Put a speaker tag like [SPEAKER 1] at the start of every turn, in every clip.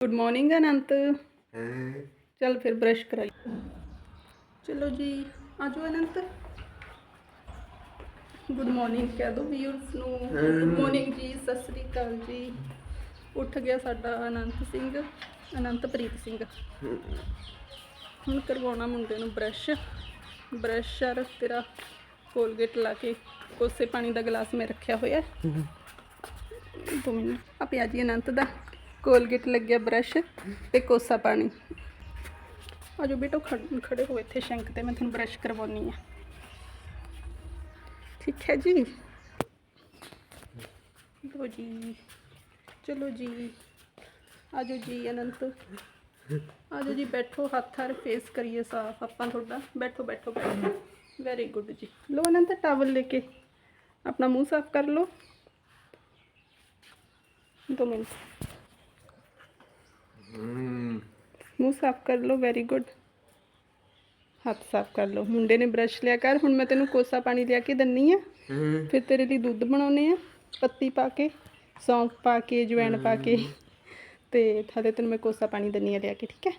[SPEAKER 1] Good morning ਅਨੰਤ ਚੱਲ ਫਿਰ brush ਕਰਾਈ ਚਲੋ ਜੀ ਆਜੋ ਅਨੰਤ ਗੁੱਡ ਮਾਰਨਿੰਗ ਕਹਿ ਦੋ ਵੀਅਰਸ ਨੂੰ ਗੁੱਡ ਮਾਰਨਿੰਗ ਜੀ ਸਤਿ ਸ੍ਰੀ ਅਕਾਲ ਜੀ ਉੱਠ ਗਿਆ ਸਾਡਾ ਅਨੰਤ ਸਿੰਘ ਅਨੰਤਪ੍ਰੀਤ ਸਿੰਘ ਹੁਣ ਕਰਵਾਉਣਾ ਮੁੰਡੇ ਨੂੰ ਬ੍ਰਸ਼ ਬ੍ਰਸ਼ਰ ਤੇਰਾ ਕੋਲਗੇਟ ਲਾ ਕੇ ਕੋਸੇ ਪਾਣੀ ਦਾ ਗਲਾਸ ਮੈਂ ਰੱਖਿਆ ਹੋਇਆ ਹੈ। ਦੋ ਮਿੰਟ। ਆ ਪਿਆ ਜੀ ਅਨੰਤ ਦਾ। ਕੋਲਗੇਟ ਲੱਗਿਆ ਬ੍ਰਸ਼ ਤੇ ਕੋਸਾ ਪਾਣੀ। ਆਜੋ ਬੇਟੋ ਖੜ- ਖੜੇ ਹੋ ਇੱਥੇ ਸ਼ੰਕ ਤੇ, ਮੈਂ ਤੁਹਾਨੂੰ ਬ੍ਰਸ਼ ਕਰਵਾਉਣੀ ਆ। ਠੀਕ ਹੈ ਜੀ? ਲੋ ਜੀ। ਚਲੋ ਜੀ। ਆਜੋ ਜੀ ਅਨੰਤ। ਆਜੋ ਜੀ, ਬੈਠੋ, ਹੱਥ ਹਰ ਫੇਸ ਕਰੀਏ ਸਾਫ਼। ਆਪਾਂ ਤੁਹਾਡਾ ਬੈਠੋ ਬੈਠੋ ਬੈਠੋ। ਵੈਰੀ ਗੁੱਡ ਜੀ। ਲੋ ਅਨੰਤ ਟਾਵਲ ਲੈ ਕੇ ਆਪਣਾ ਮੂੰਹ ਸਾਫ਼ ਕਰ ਲਓ। ਦੋ ਮਿੰਟ। ਮੂੰਹ ਸਾਫ਼ ਕਰ ਲਓ ਵੈਰੀ ਗੁੱਡ ਹੱਥ ਸਾਫ਼ ਕਰ ਲਓ। ਮੁੰਡੇ ਨੇ ਬ੍ਰਸ਼ ਲਿਆ ਕਰ ਹੁਣ ਮੈਂ ਤੈਨੂੰ ਕੋਸਾ ਪਾਣੀ ਲਿਆ ਕੇ ਦਿੰਨੀ ਆ। ਫਿਰ ਤੇਰੇ ਲਈ ਦੁੱਧ ਬਣਾਉਨੇ ਆ ਪੱਤੀ ਪਾ ਕੇ ਸੌਂਫ ਪਾ ਕੇ ਜਵੈਣ ਪਾ ਕੇ। ਤੇ ਥਾਲੇ ਤੈਨੂੰ ਮੈਂ ਕੋਸਾ ਪਾਣੀ ਦਿੰਨੀ ਆ ਲਿਆ ਕੇ ਠੀਕ ਹੈ?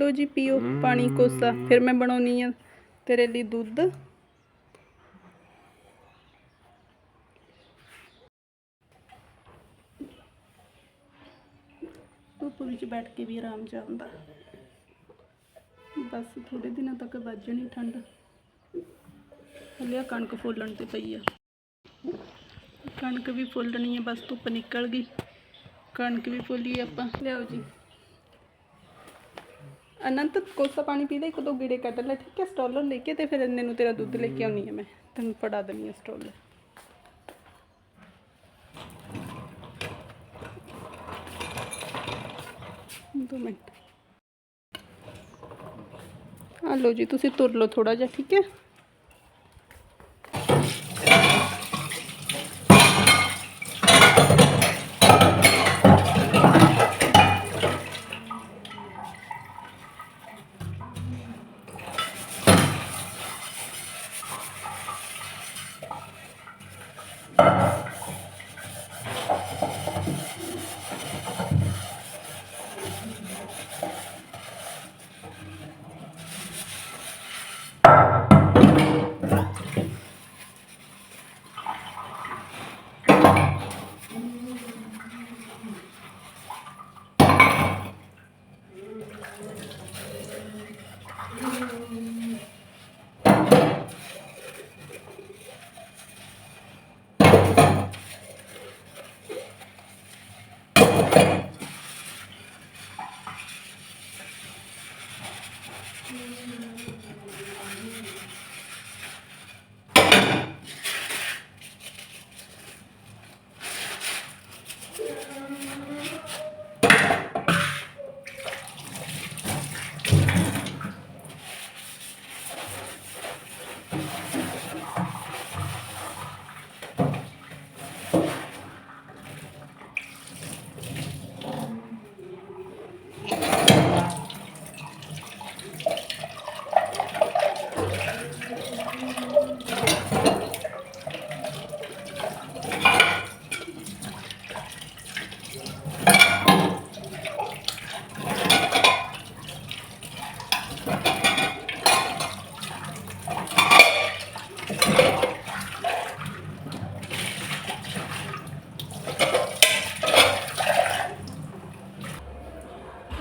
[SPEAKER 1] ਲੋ ਜੀ, ਪੀਓ ਪਾਣੀ ਕੋਸਾ। ਫਿਰ ਮੈਂ ਬਣਾਉਣੀ ਆ ਤੇਰੇ ਲਈ ਦੁੱਧ। ਧੁੱਪ ਵਿੱਚ ਬੈਠ ਕੇ ਵੀ ਆਰਾਮ ਜਾਂਦਾ ਬਸ ਥੋੜੇ ਦਿਨਾਂ ਤੱਕ ਵੱਜਣੀ ਠੰਡ। ਹਲਿਆ ਕਣਕ ਫੁੱਲਣ ਤੇ ਪਈ ਆ। ਕਣਕ ਵੀ ਫੁੱਲਣੀ ਆ, ਬਸ ਧੁੱਪ ਨਿਕਲ ਗਈ। ਕਣਕ ਵੀ ਫੁੱਲੀ ਆਪਾਂ। ਲਿਆਓ ਜੀ। ਅਨੰਤ ਕੋਸਾ ਪਾਣੀ ਪੀ ਲੈ ਇੱਕ ਦੋ ਗੀੜੇ ਕੱਢ ਲੈ, ਠੀਕ ਹੈ, ਸਟੋਲਰ ਲੈ ਕੇ ਤੇ ਫਿਰ ਇੰਨੇ ਨੂੰ ਤੇਰਾ ਦੁੱਧ ਲੈ ਕੇ ਆਉਣੀ ਹੈ ਮੈਂ। ਤੈਨੂੰ ਫੜਾ ਦਿੰਦੀ ਹਾਂ ਸਟੋਲਰ। ਦੋ ਮਿੰਟ। ਆ ਲਓ ਜੀ, ਤੁਸੀਂ ਤੁਰ ਲਓ ਥੋੜਾ ਜਿਹਾ, ਠੀਕ ਹੈ।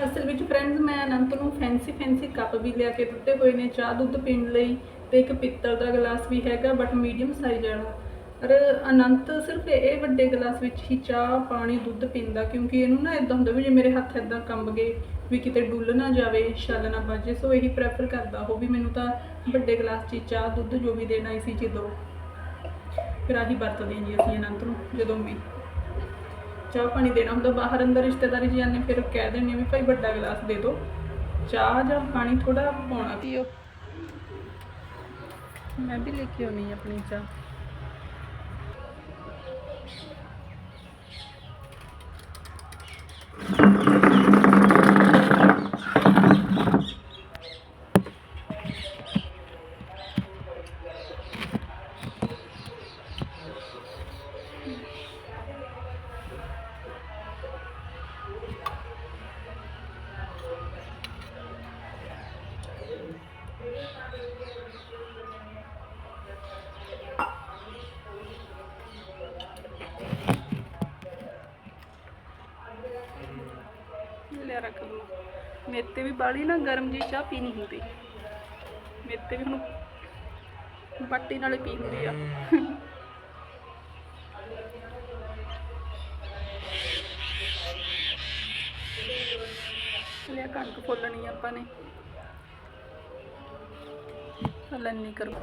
[SPEAKER 1] ਅਸਲ ਵਿੱਚ ਫਰੈਂਡਸ ਮੈਂ ਅਨੰਤ ਨੂੰ ਫੈਂਸੀ ਫੈਂਸੀ ਕੱਪ ਵੀ ਲਿਆ ਕੇ ਦਿੱਤੇ ਹੋਏ ਨੇ, ਚਾਹ ਦੁੱਧ ਪੀਣ ਲਈ ਤੇ ਇੱਕ ਪਿੱਤਲ ਦਾ ਗਲਾਸ ਵੀ ਹੈਗਾ ਬਟ ਮੀਡੀਅਮ ਸਾਈਜ਼ ਵਾਲਾ। ਪਰ ਅਨੰਤ ਸਿਰਫ ਇਹ ਵੱਡੇ ਗਲਾਸ ਵਿੱਚ ਹੀ ਚਾਹ, ਪਾਣੀ, ਦੁੱਧ ਪੀਂਦਾ, ਕਿਉਂਕਿ ਇਹਨੂੰ ਨਾ ਇਦਾਂ ਹੁੰਦਾ ਵੀ ਜੇ ਮੇਰੇ ਹੱਥ ਇਦਾਂ ਕੰਬ ਗਏ ਵੀ ਕਿਤੇ ਡੁੱਲ ਨਾ ਜਾਵੇ, ਛੱਲ ਨਾ ਵੱਜੇ, ਸੋ ਇਹੀ ਪ੍ਰੈਫਰ ਕਰਦਾ ਉਹ ਵੀ ਮੈਨੂੰ ਤਾਂ ਵੱਡੇ ਗਲਾਸ 'ਚ ਹੀ ਚਾਹ, ਦੁੱਧ ਜੋ ਵੀ ਦੇਣਾ ਇਸੀ 'ਚ ਦਿਓ ਫਿਰ ਆਹੀ ਵਰਤਦੇ ਹਾਂ ਜੀ ਅਸੀਂ ਅਨੰਤ ਨੂੰ, ਜਦੋਂ ਵੀ। ਚਾਹ ਪਾਣੀ ਦੇਣਾ ਹੁੰਦਾ, ਬਾਹਰ ਅੰਦਰ ਰਿਸ਼ਤੇਦਾਰੀ ਜੀ ਜਾਂਦੇ, ਫਿਰ ਕਹਿ ਦਿੰਦੇ ਵੀ ਭਾਈ ਵੱਡਾ ਗਲਾਸ ਦੇ ਦਿਓ। ਚਾਹ ਜਾਂ ਪਾਣੀ ਥੋੜਾ ਪਾਉਣਾ। ਪੀਓ। ਮੈਂ ਵੀ ਲੈ ਕੇ ਆਉਣੀ ਆਪਣੀ ਚਾਹ। ਬਾਲੀ ਨਾ ਗਰਮ ਜੀ ਚਾਹ ਪੀਣੀ ਹੁੰਦੀ। ਮੇਰੇ ਤੇ ਵੀ ਹੁਣ ਬਾਟੀ ਨਾਲੇ ਪੀ ਹੁੰਦੀ ਆ। ਲਿਆ ਕਣਕ ਫੁੱਲਣੀ ਆ ਆਪਾਂ ਨੇ। ਹਲਨ ਨਹੀਂ ਕਰੋ।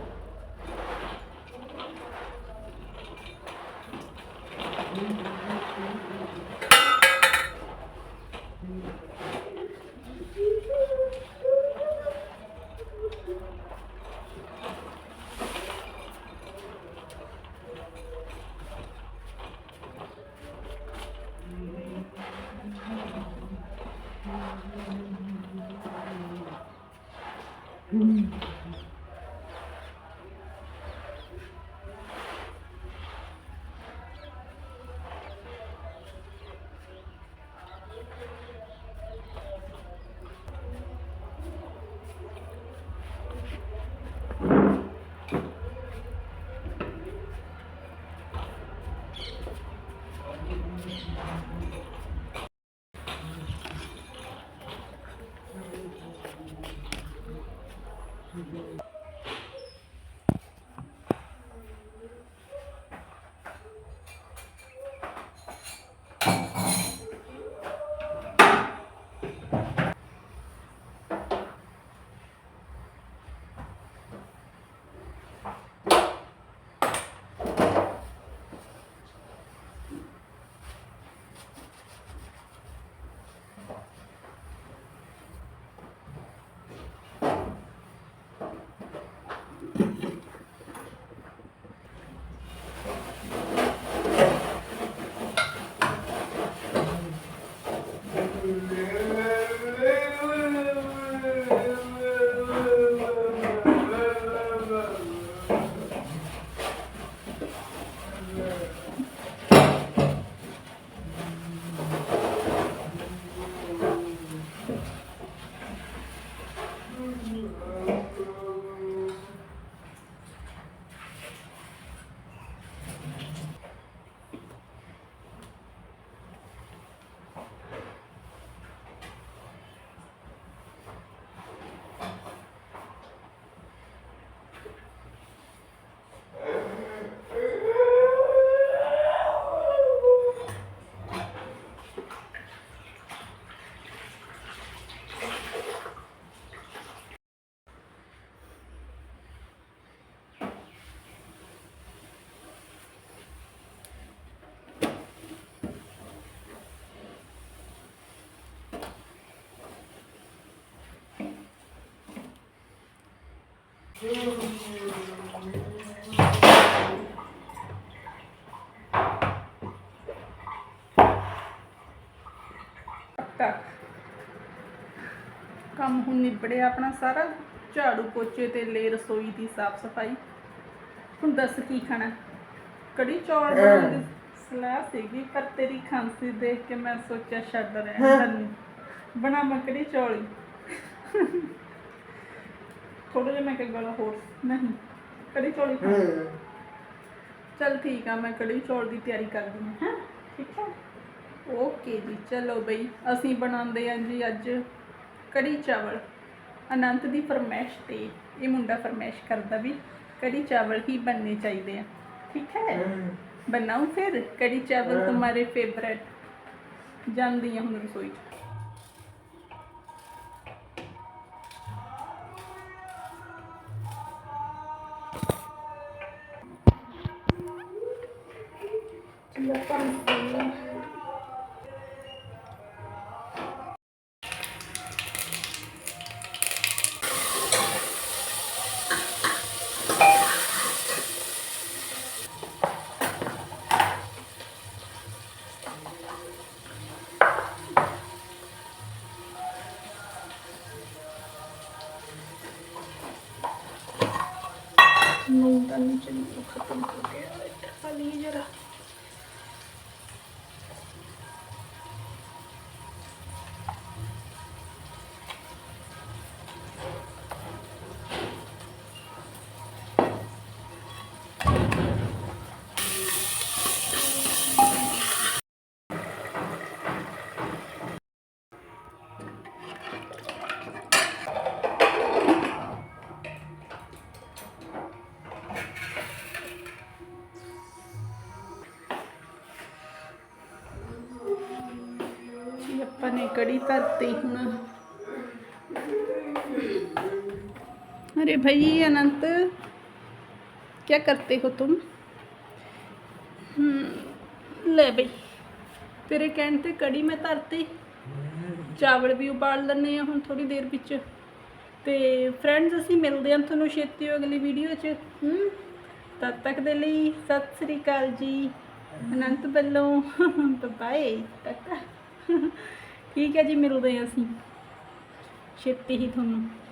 [SPEAKER 1] ਤੱਕ। ਕੰਮ ਹੁਣ ਨਿਬੜਿਆ ਆਪਣਾ ਸਾਰਾ। ਝਾੜੂ ਪੋਚੇ ਤੇ ਲੈ ਰਸੋਈ ਦੀ ਸਾਫ਼ ਸਫ਼ਾਈ। ਹੁਣ ਦੱਸ ਕੀ ਖਾਣਾ? ਕੜੀ ਚੌਲ ਬਣਾਉਣ ਦੀ ਸਲਾਹ ਸੀਗੀ ਪਰ ਤੇਰੀ ਖਾਂਸੀ ਦੇਖ ਕੇ ਮੈਂ ਸੋਚਿਆ ਛੱਡ ਰਿਹਾ ਤੈਨੂੰ ਬਣਾ ਮੈਂ ਕੜੀ ਚੌਲ ਥੋੜਾ ਜਿਹਾ ਮੈਂ ਕਿ ਗਲਾ ਹੋਰ ਨਹੀਂ ਕੜੀ ਚੌਲ ਹੀ ਚਲ ਠੀਕ ਆ ਮੈਂ ਕੜੀ ਚੌਲ ਦੀ ਤਿਆਰੀ ਕਰਦੀ ਹਾਂ। ਹਾਂ? ਠੀਕ ਹੈ ਓਕੇ ਜੀ ਚਲੋ ਬਈ ਅਸੀਂ ਬਣਾਉਂਦੇ ਆਂ ਜੀ ਅੱਜ ਕੜੀ ਚਾਵਲ। ਅਨੰਤ ਦੀ ਫਰਮੈਸ਼ ਤੇ ਇਹ ਮੁੰਡਾ ਫਰਮੈਸ਼ ਕਰਦਾ ਵੀ ਕੜੀ ਚਾਵਲ ਹੀ ਬਣਨੇ ਚਾਹੀਦੇ ਆ। ਠੀਕ ਹੈ? ਬਣਾਉ ਫਿਰ ਕੜੀ ਚਾਵਲ ਤੁਹਾਡੇ ਫੇਵਰੇਟ ਜਾਂਦੀ ਹਾਂ ਹੁਣ ਰਸੋਈ 'ਚ। ਨੂਨ ਦਾ ਨੀਚੇ ਨੂੰ ਖਤਮ ਹੋ ਪਾਪਾ ਨੇ ਕੜੀ ਧਰਤੀ ਹੁਣ अरे भाई अनंत क्या करते हो तुम हम्म, ले भाई ਤੇਰੇ ਕਹਿਣ ਤੇ ਕੜੀ ਮੈਂ ਧਰਤੀ ਚਾਵਲ ਵੀ ਉਬਾਲ ਲੈਣੇ ਆ ਹੁਣ ਥੋੜੀ ਦੇਰ ਵਿੱਚ ਤੇ ਫਰੈਂਡਸ ਅਸੀਂ ਮਿਲਦੇ ਹਾਂ ਤੁਹਾਨੂੰ ਛੇਤੀ ਅਗਲੀ ਵੀਡੀਓ 'ਚ ਹੂੰ ਤਦ ਤੱਕ ਦੇ ਲਈ ਸਤਿ ਸ੍ਰੀ ਅਕਾਲ ਜੀ ਅਨੰਤ ਵੱਲੋਂ ਬਾਏ ਟਾਟਾ ਠੀਕ ਹੈ ਜੀ ਮਿਲਦੇ ਹਾਂ ਅਸੀਂ। ਛੇਤੀ ਹੀ ਤੁਹਾਨੂੰ।